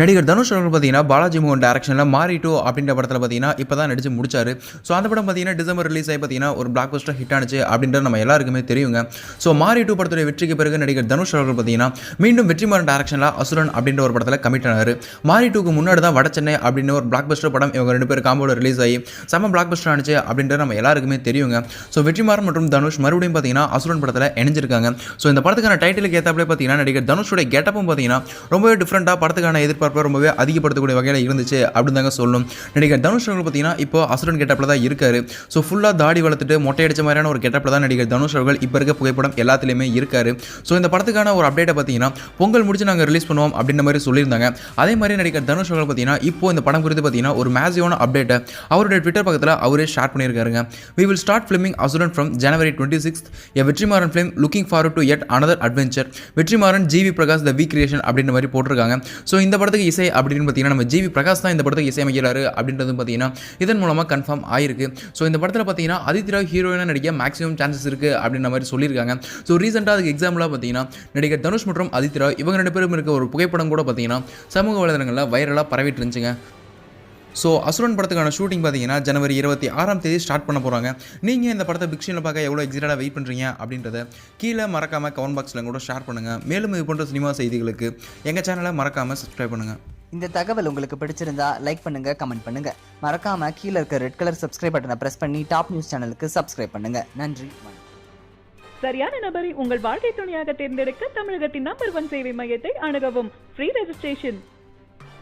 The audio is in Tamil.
நடிகர் தனுஷ் அவர்கள் பார்த்தீங்கன்னா பாலாஜி மோகன் டேரக்ஷனில் மாரி டூ அப்படின்ற படத்தில் பார்த்தீங்கன்னா இப்போ தான் நடிச்சு முடிச்சாரு. ஸோ அந்த படம் பார்த்தீங்கன்னா டிசம்பர் ரிலீஸ் ஆகி பார்த்தீங்கன்னா ஒரு பிளாக் பஸ்டர் ஹிட் ஆனிச்சு அப்படின்றது நம்ம எல்லாருக்குமே தெரியுங்க. ஸோ மாரி டூ படத்துடைய வெற்றிக்கு பிறகு நடிகர் தனுஷ் அவர்கள் பார்த்தீங்கன்னா மீண்டும் வெற்றிமாறன் டேரக்ஷனில் அசுரன் அப்படின்ற ஒரு படத்தில் கமிட் ஆனார். மாரி டூக்கு முன்னாடி தான் வட சென்னை அப்படின்னு ஒரு பிளாக் பஸ்டர் படம் இவங்க ரெண்டு பேர் காம்போட ரிலீஸ் ஆகி செம்ம பிளாக் பஸ்டர் ஆனிச்சு அப்படின்றது நம்ம எல்லாருக்குமே தெரியுங்க. ஸோ வெற்றிமாறன் மற்றும் தனுஷ் மறுபடியும் பார்த்தீங்கன்னா அசுரன் படத்தில் இணைஞ்சிருக்காங்க. ஸோ இந்த படத்துக்கான டைட்டிலுக்கு ஏற்றாப்புல பார்த்தீங்கன்னா நடிகர் தனுஷோட கெட்டப்பும் பார்த்தீங்கன்னா ரொம்பவே டிஃப்ரெண்ட்டாக படத்துக்கான எதிர்பார்ப்பை ரொம்பவே அதிகப்படுத்தக்கூடிய வகையில் இருந்துச்சு அப்படின்னு தாங்க சொல்லணும் நடிகர் தனுஷ் அவர்கள் பார்த்தீங்கன்னா இப்போ அசுரன் கெட்டப்பில் தான் இருக்காரு. ஸோ ஃபுல்லாக தாடி வளர்த்துட்டு மொட்டை அடிச்ச மாதிரியான ஒரு கெட்டப்பில் தான் நடிகர் தனுஷ் அவர்கள் இப்போ இருக்க புகைப்படம் எல்லாத்துலேயுமே இருக்காரு. ஸோ இந்த படத்துக்கான ஒரு அப்டேட்டை பார்த்தீங்கன்னா பொங்கல் முடிச்சு நாங்கள் ரிலீஸ் பண்ணுவோம் அப்படின்ற மாதிரி சொல்லியிருந்தாங்க. அதே மாதிரி நடிகர் தனுஷ் அவர்கள் பார்த்தீங்கன்னா இப்போ இந்த படம் குறித்து பார்த்தீங்கன்னா ஒரு மேசியான அப்டேட்டை அவருடைய ட்விட்டர் பக்கத்தில் அவரே share பண்ணியிருக்காருங்க. We will start filming Asuran from January twenty six a Vetrimaaran film looking forward to yet another adventure Vetrimaaran GV Prakash the V creation அப்படின்ற மாதிரி போட்டிருக்காங்க. ஸோ இந்த படத்துக்கு இசை அப்படின்னு பார்த்தீங்கன்னா நம்ம ஜிவி பிரகாஷ் தான் இந்த படத்துக்கு இசையமைக்கிறாரு அப்படின்றது பார்த்தீங்கன்னா இதன் மூலமாக கன்ஃபார்ம் ஆயிருக்கு. ஸோ இந்த படத்தில் பார்த்தீங்கன்னா ஆதித்யா ஹீரோயினாக நடிக்க மேக்ஸிமம் சான்சஸ் இருக்குது அப்படின்ற மாதிரி சொல்லியிருக்காங்க. ஸோ ரீசெண்டாக அதுக்கு எக்ஸாம்பிளாக பார்த்தீங்கன்னா நடிகர் தனுஷ் மற்றும் ஆதித்யா இவங்க ரெண்டு பேரும் இருக்க ஒரு புகைப்படம் கூட பார்த்தீங்கன்னா சமூக வலைதளங்களில் வைரலாக பரவிட்டு இருந்துச்சுங்க. ஸோ அசுரன் படத்துக்கான ஷூட்டிங் பார்த்தீங்கன்னா ஜனவரி இருபத்தி ஆறாம் தேதி ஸ்டார்ட் பண்ண போகிறாங்க நீங்கள் இந்த படத்தை பிக்ஷனில் பார்க்க எவ்வளோ எக்ஸைட்டாக வெயிட் பண்ணுறீங்க அப்படின்றத கீழே மறக்காமல் கமெண்ட் பாக்ஸில் கூட ஷேர் பண்ணுங்கள் மேலும் இது போன்ற சினிமா செய்திகளுக்கு எங்கள் சேனலை மறக்காமல் சப்ஸ்கிரைப் பண்ணுங்கள் இந்த தகவல் உங்களுக்கு பிடிச்சிருந்தா லைக் பண்ணுங்க கமெண்ட் பண்ணுங்க. மறக்காம கீழே இருக்க ரெட் கலர் சப்ஸ்கிரைப் பட்டனை பிரஸ் பண்ணி டாப் நியூஸ் சேனலுக்கு சப்ஸ்கிரைப் பண்ணுங்க. நன்றி சரியான நபரை உங்கள் வாழ்க்கை துணையாக தேர்ந்தெடுக்க தமிழகத்தின் நம்பர் ஒன் சேவை மையத்தை அணுகவும். Free registration